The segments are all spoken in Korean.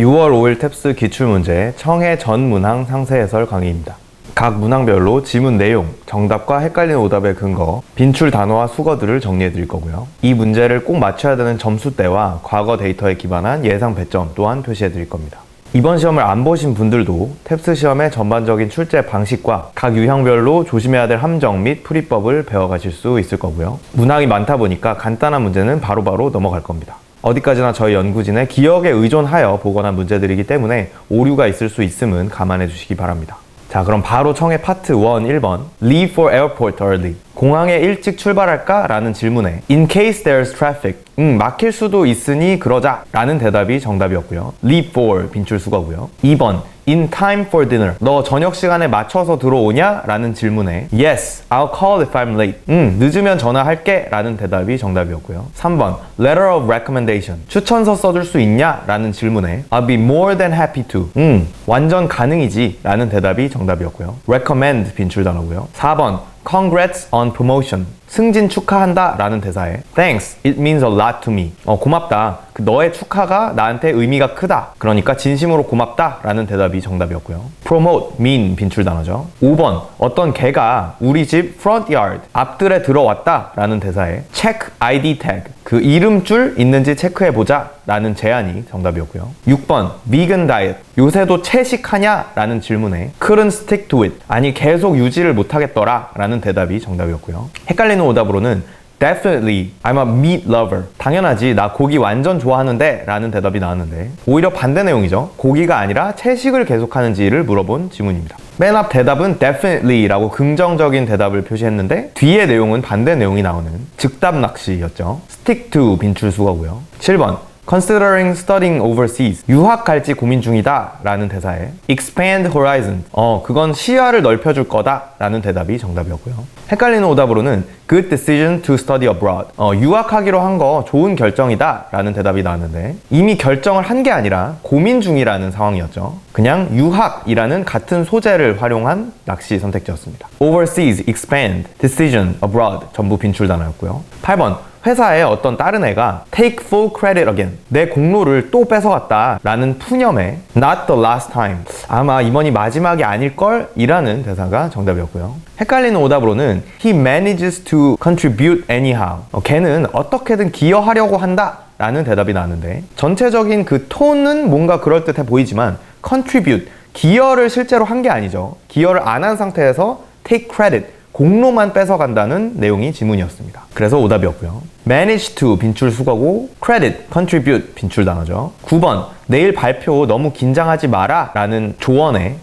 6월 5일 탭스 기출문제 청해 전 문항 상세 해설 강의입니다. 각 문항별로 지문 내용, 정답과 헷갈리는 오답의 근거, 빈출 단어와 수거들을 정리해 드릴 거고요. 이 문제를 꼭 맞춰야 되는 점수대와 과거 데이터에 기반한 예상 배점 또한 표시해 드릴 겁니다. 이번 시험을 안 보신 분들도 탭스 시험의 전반적인 출제 방식과 각 유형별로 조심해야 될 함정 및 풀이법을 배워가실 수 있을 거고요. 문항이 많다 보니까 간단한 문제는 바로바로 넘어갈 겁니다. 어디까지나 저희 연구진의 기억에 의존하여 보관한 문제들이기 때문에 오류가 있을 수 있음은 감안해 주시기 바랍니다. 자, 그럼 바로 청해 파트 1 1번 Leave for airport early. 공항에 일찍 출발할까? 라는 질문에 In case there's traffic. 음, 막힐 수도 있으니 그러자. 라는 대답이 정답이었고요. Leave for 빈출 수거고요. 2번 In time for dinner. 너 저녁 시간에 맞춰서 들어오냐? 라는 질문에 Yes, I'll call if I'm late. 음, 늦으면 전화할게. 라는 대답이 정답이었고요. 3번 Letter of recommendation. 추천서 써줄 수 있냐? 라는 질문에 I'll be more than happy to. 음, 완전 가능이지. 라는 대답이 정답이었고요. Recommend 빈출 단어고요. 4번 Congrats on promotion. 승진 축하한다 라는 대사에 Thanks, it means a lot to me. 어, 고맙다. 그 너의 축하가 나한테 의미가 크다. 그러니까 진심으로 고맙다 라는 대답이 정답이었고요. Promote, mean 빈출 단어죠. 5번 어떤 개가 우리 집 front yard 앞뜰에 들어왔다 라는 대사에 Check ID tag 그 이름줄 있는지 체크해 보자 라는 제안이 정답이었고요. 6번 vegan diet 요새도 채식하냐 라는 질문에 couldn't stick to it 아니 계속 유지를 못하겠더라 라는 대답이 정답이었고요. 헷갈리는 오답으로는 Definitely, I'm a meat lover. 당연하지, 나 고기 완전 좋아하는데 라는 대답이 나왔는데 오히려 반대 내용이죠. 고기가 아니라 채식을 계속하는지를 물어본 지문입니다. 맨 앞 대답은 definitely 라고 긍정적인 대답을 표시했는데 뒤에 내용은 반대 내용이 나오는 즉답 낚시였죠. stick to 빈출 수거고요. 7번 Considering studying overseas. 유학 갈지 고민 중이다. 라는 대사에 expand horizon. 어, 그건 시야를 넓혀줄 거다. 라는 대답이 정답이었고요. 헷갈리는 오답으로는 good decision to study abroad. 어, 유학하기로 한 거 좋은 결정이다. 라는 대답이 나왔는데 이미 결정을 한 게 아니라 고민 중이라는 상황이었죠. 그냥 유학이라는 같은 소재를 활용한 낚시 선택지였습니다. overseas, expand, decision, abroad 전부 빈출 단어였고요. 8번 회사에 어떤 다른 애가 take full credit again. 내 공로를 또 뺏어갔다 라는 푸념에 not the last time. 아마 이번이 마지막이 아닐걸 이라는 대사가 정답이었고요. 헷갈리는 오답으로는 he manages to contribute anyhow. 어, 걔는 어떻게든 기여하려고 한다 라는 대답이 나왔는데 전체적인 그 톤은 뭔가 그럴듯해 보이지만 contribute. 기여를 실제로 한 게 아니죠. 기여를 안 한 상태에서 take credit 공로만 뺏어간다는 내용이 지문이었습니다. 그래서 오답이었고요. manage to 빈출 수거고 credit, contribute 빈출 단어죠. 9번 내일 발표 너무 긴장하지 마라 라는 조언에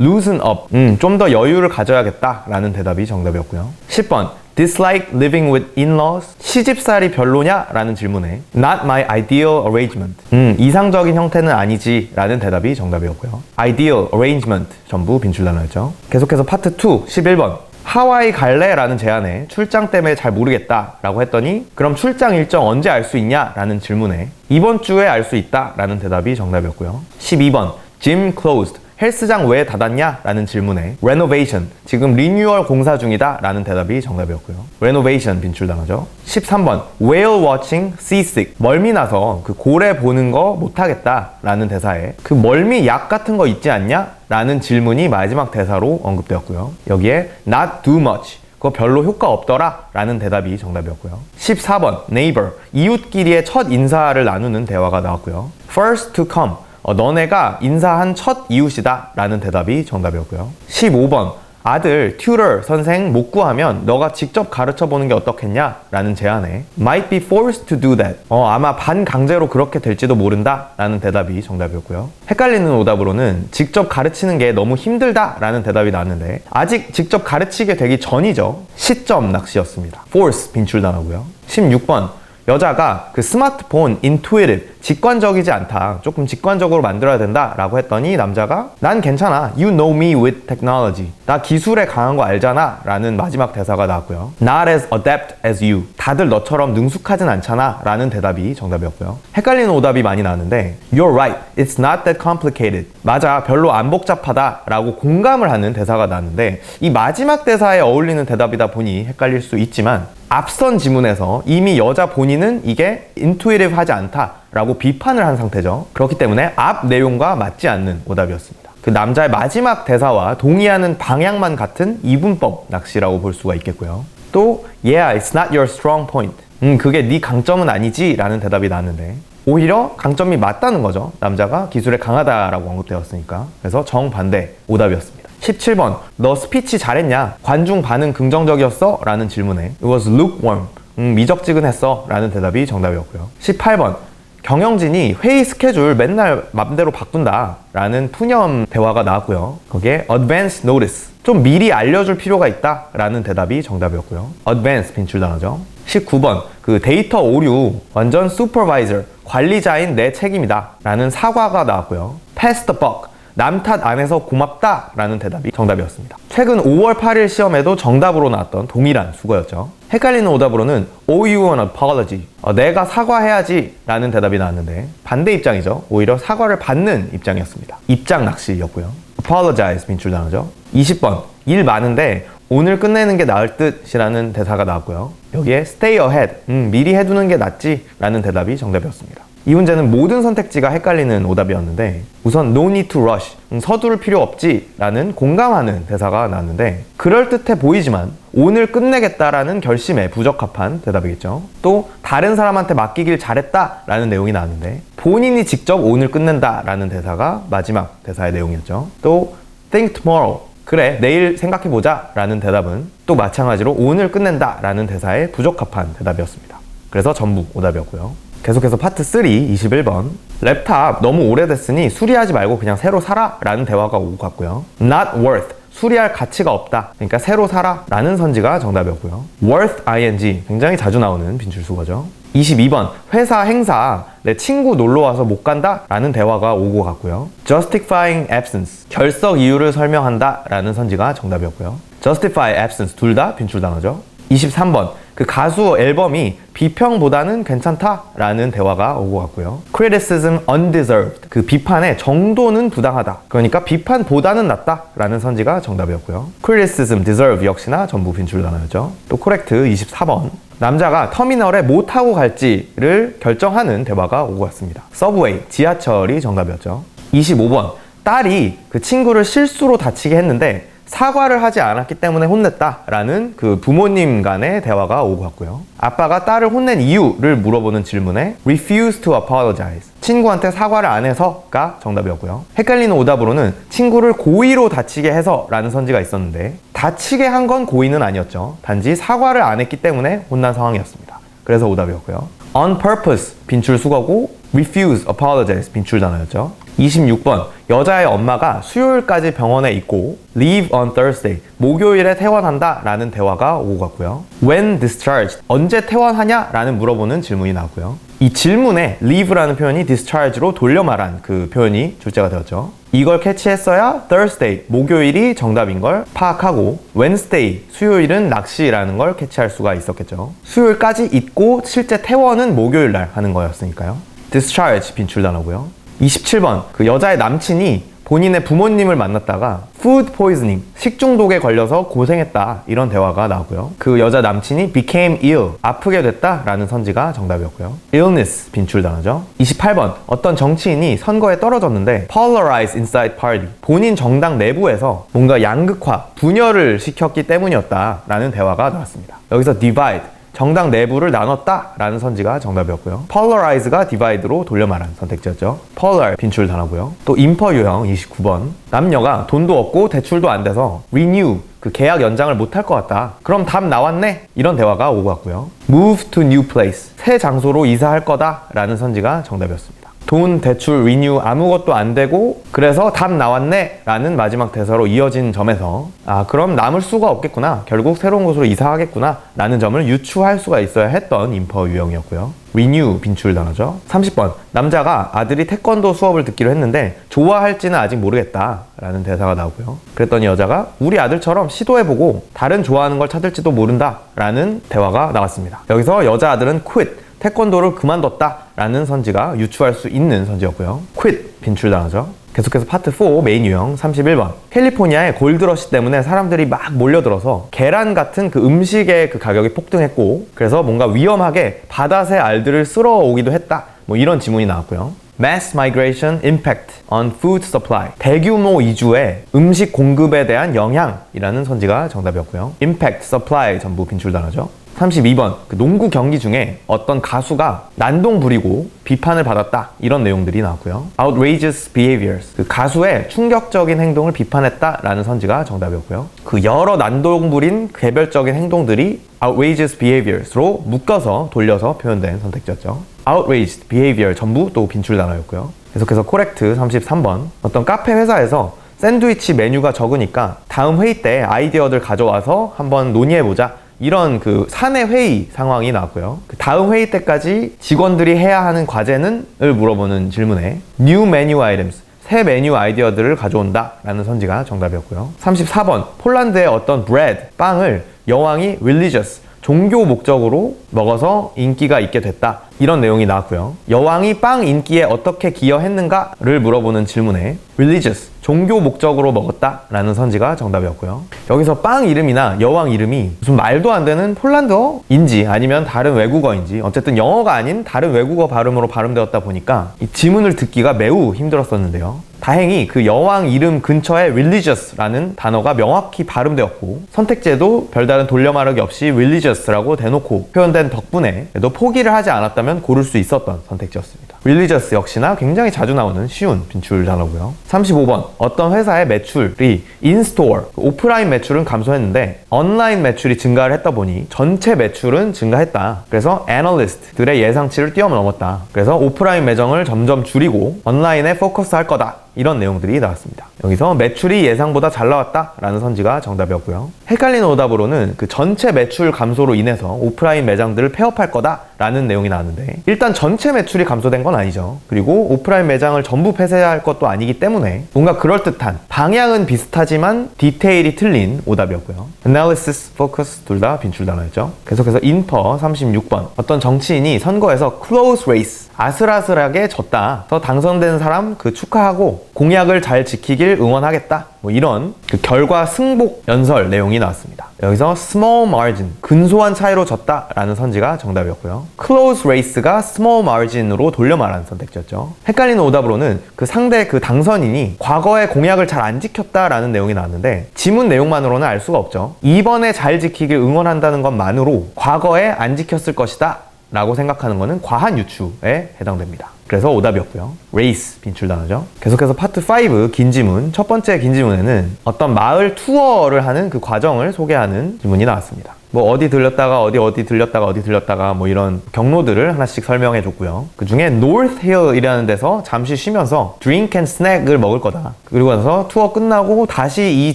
loosen up 음, 좀 더 여유를 가져야겠다 라는 대답이 정답이었고요. 10번 dislike living with in-laws 시집살이 별로냐? 라는 질문에 not my ideal arrangement 음, 이상적인 형태는 아니지 라는 대답이 정답이었고요. ideal arrangement 전부 빈출 단어였죠. 계속해서 파트 2 11번 하와이 갈래? 라는 제안에 출장 때문에 잘 모르겠다 라고 했더니 그럼 출장 일정 언제 알 수 있냐? 라는 질문에 이번 주에 알 수 있다 라는 대답이 정답이었고요 12번 gym closed 헬스장 왜 닫았냐? 라는 질문에 renovation 지금 리뉴얼 공사 중이다 라는 대답이 정답이었고요. renovation 빈출 단어죠. 13번 whale watching seasick 멀미 나서 그 고래 보는 거 못하겠다 라는 대사에 그 멀미 약 같은 거 있지 않냐? 라는 질문이 마지막 대사로 언급되었고요. 여기에 not too much 그거 별로 효과 없더라 라는 대답이 정답이었고요. 14번 neighbor 이웃끼리의 첫 인사를 나누는 대화가 나왔고요. first to come 어, 너네가 인사한 첫 이웃이다 라는 대답이 정답이었고요. 15번 아들 튜러 선생 못 구하면 너가 직접 가르쳐 보는 게 어떻겠냐? 라는 제안에 might be forced to do that. 어, 아마 반강제로 그렇게 될지도 모른다 라는 대답이 정답이었고요. 헷갈리는 오답으로는 직접 가르치는 게 너무 힘들다 라는 대답이 나왔는데 아직 직접 가르치게 되기 전이죠. 시점 낚시였습니다. force 빈출 단어고요. 16번 여자가 그 스마트폰 intuitive 직관적이지 않다. 조금 직관적으로 만들어야 된다 라고 했더니 남자가 난 괜찮아. You know me with technology. 나 기술에 강한 거 알잖아. 라는 마지막 대사가 나왔고요. Not as adept as you. 다들 너처럼 능숙하진 않잖아. 라는 대답이 정답이었고요. 헷갈리는 오답이 많이 나왔는데 you're right. It's not that complicated. 맞아. 별로 안 복잡하다. 라고 공감을 하는 대사가 나왔는데 이 마지막 대사에 어울리는 대답이다 보니 헷갈릴 수 있지만 앞선 지문에서 이미 여자 본인은 이게 인투이티브 하지 않다 라고 비판을 한 상태죠. 그렇기 때문에 앞 내용과 맞지 않는 오답이었습니다. 그 남자의 마지막 대사와 동의하는 방향만 같은 이분법 낚시라고 볼 수가 있겠고요. 또 Yeah, it's not your strong point. 음, 그게 네 강점은 아니지 라는 대답이 나왔는데 오히려 강점이 맞다는 거죠. 남자가 기술에 강하다라고 언급되었으니까. 그래서 정반대 오답이었습니다. 17번 너 스피치 잘했냐? 관중 반응 긍정적이었어? 라는 질문에 It was lukewarm. 음, 미적지근했어 라는 대답이 정답이었고요. 18번 경영진이 회의 스케줄 맨날 맘대로 바꾼다 라는 푸념 대화가 나왔고요. 거기에 advance notice 좀 미리 알려줄 필요가 있다 라는 대답이 정답이었고요. advance 빈출 단어죠. 19번 그 데이터 오류 완전 supervisor 관리자인 내 책임이다 라는 사과가 나왔고요. pass the buck 남탓 안 해서 고맙다 라는 대답이 정답이었습니다. 최근 5월 8일 시험에도 정답으로 나왔던 동일한 수거였죠. 헷갈리는 오답으로는 owe you an apology 어, 내가 사과해야지 라는 대답이 나왔는데 반대 입장이죠. 오히려 사과를 받는 입장이었습니다. 입장 낚시였고요. apologize 민출 단어죠. 20번 일 많은데 오늘 끝내는 게 나을 듯이라는 대사가 나왔고요. 여기에 stay ahead 음, 미리 해두는 게 낫지 라는 대답이 정답이었습니다. 이 문제는 모든 선택지가 헷갈리는 오답이었는데 우선 no need to rush 음, 서두를 필요 없지 라는 공감하는 대사가 나왔는데 그럴듯해 보이지만 오늘 끝내겠다라는 결심에 부적합한 대답이겠죠 또 다른 사람한테 맡기길 잘했다 라는 내용이 나왔는데 본인이 직접 오늘 끝낸다 라는 대사가 마지막 대사의 내용이었죠 또 think tomorrow 그래 내일 생각해보자 라는 대답은 또 마찬가지로 오늘 끝낸다 라는 대사에 부적합한 대답이었습니다. 그래서 전부 오답이었고요. 계속해서 파트 3 21번. 랩탑 너무 오래됐으니 수리하지 말고 그냥 새로 사라 라는 대화가 오고 갔고요. not worth 수리할 가치가 없다. 그러니까 새로 사라 라는 선지가 정답이었고요. worth ing 굉장히 자주 나오는 빈출수거죠 22번 회사 행사. 내 친구 놀러 와서 못 간다? 라는 대화가 오고 갔고요. Justifying absence. 결석 이유를 설명한다? 라는 선지가 정답이었고요. Justify absence. 둘 다 빈출 단어죠. 23번 그 가수 앨범이 비평보다는 괜찮다 라는 대화가 오고 갔고요. criticism undeserved. 그 비판의 정도는 부당하다. 그러니까 비판보다는 낫다 라는 선지가 정답이었고요. criticism deserve 역시나 전부 빈출 단어였죠. 또 correct 24번 남자가 터미널에 뭐 타고 갈지를 결정하는 대화가 오고 갔습니다. 서브웨이 지하철이 정답이었죠. 25번 딸이 그 친구를 실수로 다치게 했는데 사과를 하지 않았기 때문에 혼냈다라는 그 부모님 간의 대화가 오고 갔고요. 아빠가 딸을 혼낸 이유를 물어보는 질문에 refuse to apologize. 친구한테 사과를 안 해서가 정답이었고요. 헷갈리는 오답으로는 친구를 고의로 다치게 해서라는 선지가 있었는데 다치게 한 건 고의는 아니었죠. 단지 사과를 안 했기 때문에 혼난 상황이었습니다. 그래서 오답이었고요. on purpose 빈출 수거고 refuse apologize 빈출 단어였죠. 26번 여자의 엄마가 수요일까지 병원에 있고 leave on Thursday 목요일에 퇴원한다 라는 대화가 오고 갔고요. When discharged 언제 퇴원하냐 라는 물어보는 질문이 나왔고요. 이 질문에 leave라는 표현이 discharge로 돌려 말한 그 표현이 출제가 되었죠. 이걸 캐치했어야 Thursday 목요일이 정답인 걸 파악하고 Wednesday 수요일은 낚시라는 걸 캐치할 수가 있었겠죠. 수요일까지 있고 실제 퇴원은 목요일 날 하는 거였으니까요. Discharge 빈출 단어고요 27번. 그 여자의 남친이 본인의 부모님을 만났다가 food poisoning 식중독에 걸려서 고생했다. 이런 대화가 나오고요. 그 여자 남친이 became ill 아프게 됐다 라는 선지가 정답이었고요. illness 빈출 단어죠. 28번. 어떤 정치인이 선거에 떨어졌는데 polarize inside party 본인 정당 내부에서 뭔가 양극화 분열을 시켰기 때문이었다 라는 대화가 나왔습니다. 여기서 divide 정당 내부를 나눴다라는 선지가 정답이었고요. polarize가 divide로 돌려 말한 선택지였죠. polar 빈출 단어고요. 또 imper 유형 29번 남녀가 돈도 없고 대출도 안 돼서 renew 그 계약 연장을 못 할 것 같다. 그럼 답 나왔네? 이런 대화가 오고 갔고요. move to new place 새 장소로 이사할 거다라는 선지가 정답이었습니다. 돈, 대출, 리뉴 아무것도 안 되고 그래서 답 나왔네 라는 마지막 대사로 이어진 점에서 아 그럼 남을 수가 없겠구나. 결국 새로운 곳으로 이사하겠구나 라는 점을 유추할 수가 있어야 했던 인퍼 유형이었고요. 리뉴 빈출 단어죠. 30번. 남자가 아들이 태권도 수업을 듣기로 했는데 좋아할지는 아직 모르겠다 라는 대사가 나오고요. 그랬더니 여자가 우리 아들처럼 시도해보고 다른 좋아하는 걸 찾을지도 모른다 라는 대화가 나왔습니다. 여기서 여자 아들은 quit 태권도를 그만뒀다 라는 선지가 유추할 수 있는 선지였고요. quit 빈출 단어죠. 계속해서 파트 4 메인 유형 31번 캘리포니아의 골드러시 때문에 사람들이 막 몰려들어서 계란 같은 그 음식의 그 가격이 폭등했고 그래서 뭔가 위험하게 바다새 알들을 쓸어오기도 했다 뭐 이런 지문이 나왔고요. Mass migration impact on food supply. 대규모 이주의 음식 공급에 대한 영향이라는 선지가 정답이었고요. impact, supply 전부 빈출 단어죠. 32번 그 농구 경기 중에 어떤 가수가 난동 부리고 비판을 받았다 이런 내용들이 나왔고요. outrageous behaviors 그 가수의 충격적인 행동을 비판했다라는 선지가 정답이었고요. 그 여러 난동 부린 개별적인 행동들이 outrageous behaviors로 묶어서 돌려서 표현된 선택지였죠. outraged behavior 전부 또 빈출 단어였고요. 계속해서 코렉트 33번 어떤 카페 회사에서 샌드위치 메뉴가 적으니까 다음 회의 때 아이디어들 가져와서 한번 논의해보자. 이런 그 사내 회의 상황이 나왔고요. 그 다음 회의 때까지 직원들이 해야 하는 과제는을 물어보는 질문에 new menu items 새 메뉴 아이디어들을 가져온다 라는 선지가 정답이었고요. 34번 폴란드의 어떤 bread 빵을 여왕이 religious 종교 목적으로 먹어서 인기가 있게 됐다. 이런 내용이 나왔고요. 여왕이 빵 인기에 어떻게 기여했는가를 물어보는 질문에 religious 종교 목적으로 먹었다 라는 선지가 정답이었고요. 여기서 빵 이름이나 여왕 이름이 무슨 말도 안 되는 폴란드어인지 아니면 다른 외국어인지 어쨌든 영어가 아닌 다른 외국어 발음으로 발음되었다 보니까 이 지문을 듣기가 매우 힘들었었는데요. 다행히 그 여왕 이름 근처에 religious라는 단어가 명확히 발음되었고 선택지에도 별다른 돌려 말하기 없이 religious라고 대놓고 표현된 덕분에 또 포기를 하지 않았다면 고를 수 있었던 선택지였습니다. religious 역시나 굉장히 자주 나오는 쉬운 빈출 단어고요. 35번 어떤 회사의 매출이 인스토어 오프라인 매출은 감소했는데 온라인 매출이 증가를 했다 보니 전체 매출은 증가했다. 그래서 애널리스트들의 예상치를 뛰어넘었다. 그래서 오프라인 매장을 점점 줄이고 온라인에 포커스할 거다. 이런 내용들이 나왔습니다. 여기서 매출이 예상보다 잘 나왔다라는 선지가 정답이었고요. 헷갈리는 오답으로는 그 전체 매출 감소로 인해서 오프라인 매장들을 폐업할 거다 라는 내용이 나왔는데 일단 전체 매출이 감소된 건 아니죠. 그리고 오프라인 매장을 전부 폐쇄할 것도 아니기 때문에 뭔가 그럴듯한 방향은 비슷하지만 디테일이 틀린 오답이었고요. analysis, focus 둘 다 빈출 단어였죠. 계속해서 인퍼 36번 어떤 정치인이 선거에서 close race 아슬아슬하게 졌다. 더 당선된 사람 그 축하하고 공약을 잘 지키길 응원하겠다. 뭐 이런 그 결과 승복 연설 내용이 나왔습니다. 여기서 small margin 근소한 차이로 졌다라는 선지가 정답이었고요. Close race가 small margin으로 돌려 말하는 선택지였죠. 헷갈리는 오답으로는 그 상대 그 당선인이 과거에 공약을 잘 안 지켰다라는 내용이 나왔는데 지문 내용만으로는 알 수가 없죠. 이번에 잘 지키길 응원한다는 것만으로 과거에 안 지켰을 것이다. 라고 생각하는 것은 과한 유추에 해당됩니다. 그래서 오답이었고요. 레이스 빈출 단어죠. 계속해서 파트 5 긴 지문 첫 번째 긴 지문에는 어떤 마을 투어를 하는 그 과정을 소개하는 지문이 나왔습니다. 뭐 어디 들렸다가 어디 어디 들렸다가 어디 들렸다가 뭐 이런 경로들을 하나씩 설명해 줬고요. 그 중에 North Hill이라는 데서 잠시 쉬면서 drink and snack을 먹을 거다. 그리고 나서 투어 끝나고 다시 이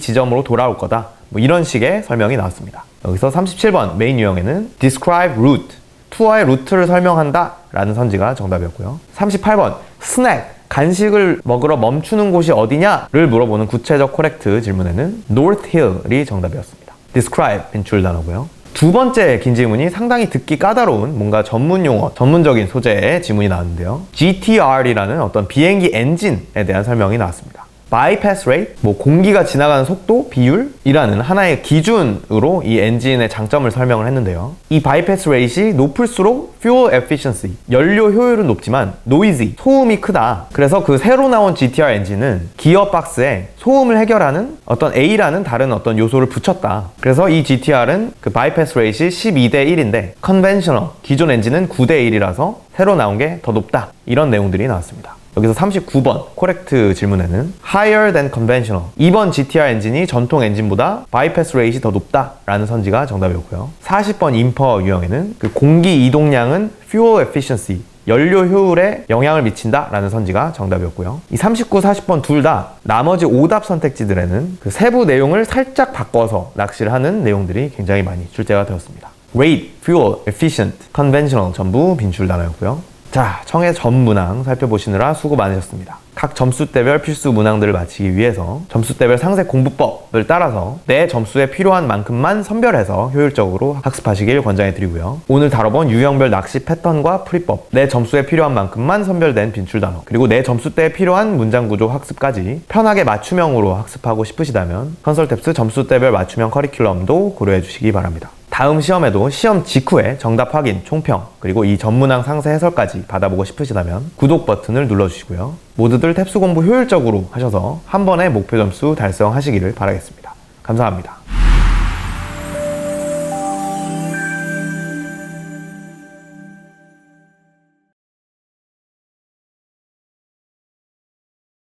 지점으로 돌아올 거다. 뭐 이런 식의 설명이 나왔습니다. 여기서 37번 메인 유형에는 describe route 투어의 루트를 설명한다 라는 선지가 정답이었고요. 38번 스낵 간식을 먹으러 멈추는 곳이 어디냐를 물어보는 구체적 코렉트 질문에는 North Hill이 정답이었습니다. Describe 빈출 단어고요. 두 번째 긴 지문이 상당히 듣기 까다로운 뭔가 전문 용어, 전문적인 소재의 지문이 나왔는데요. GTR이라는 어떤 비행기 엔진에 대한 설명이 나왔습니다. Bypass rate, 뭐 공기가 지나가는 속도, 비율이라는 하나의 기준으로 이 엔진의 장점을 설명을 했는데요. 이 bypass rate이 높을수록 fuel efficiency, 연료 효율은 높지만 noisy, 소음이 크다. 그래서 그 새로 나온 GTR 엔진은 기어박스에 소음을 해결하는 어떤 A라는 다른 어떤 요소를 붙였다. 그래서 이 GTR은 그 bypass rate이 12대 1인데 conventional, 기존 엔진은 9대 1이라서 새로 나온 게 더 높다. 이런 내용들이 나왔습니다. 여기서 39번 코렉트 질문에는 higher than conventional 이번 GTR 엔진이 전통 엔진보다 바이패스 레이트이 더 높다 라는 선지가 정답이었고요. 40번 인퍼 유형에는 그 공기 이동량은 fuel efficiency 연료 효율에 영향을 미친다 라는 선지가 정답이었고요. 이 39, 40번 둘 다 나머지 오답 선택지들에는 그 세부 내용을 살짝 바꿔서 낚시를 하는 내용들이 굉장히 많이 출제가 되었습니다. rate, fuel, efficient, conventional 전부 빈출 단어였고요. 자, 청해 전 문항 살펴보시느라 수고 많으셨습니다. 각 점수대별 필수 문항들을 마치기 위해서 점수대별 상세 공부법을 따라서 내 점수에 필요한 만큼만 선별해서 효율적으로 학습하시길 권장해 드리고요. 오늘 다뤄본 유형별 낚시 패턴과 풀이법, 내 점수에 필요한 만큼만 선별된 빈출 단어, 그리고 내 점수대에 필요한 문장 구조 학습까지 편하게 맞춤형으로 학습하고 싶으시다면 컨설탭스 점수대별 맞춤형 커리큘럼도 고려해 주시기 바랍니다. 다음 시험에도 시험 직후에 정답 확인, 총평, 그리고 이 전문항 상세 해설까지 받아보고 싶으시다면 구독 버튼을 눌러주시고요. 모두들 탭스 공부 효율적으로 하셔서 한 번에 목표 점수 달성하시기를 바라겠습니다. 감사합니다.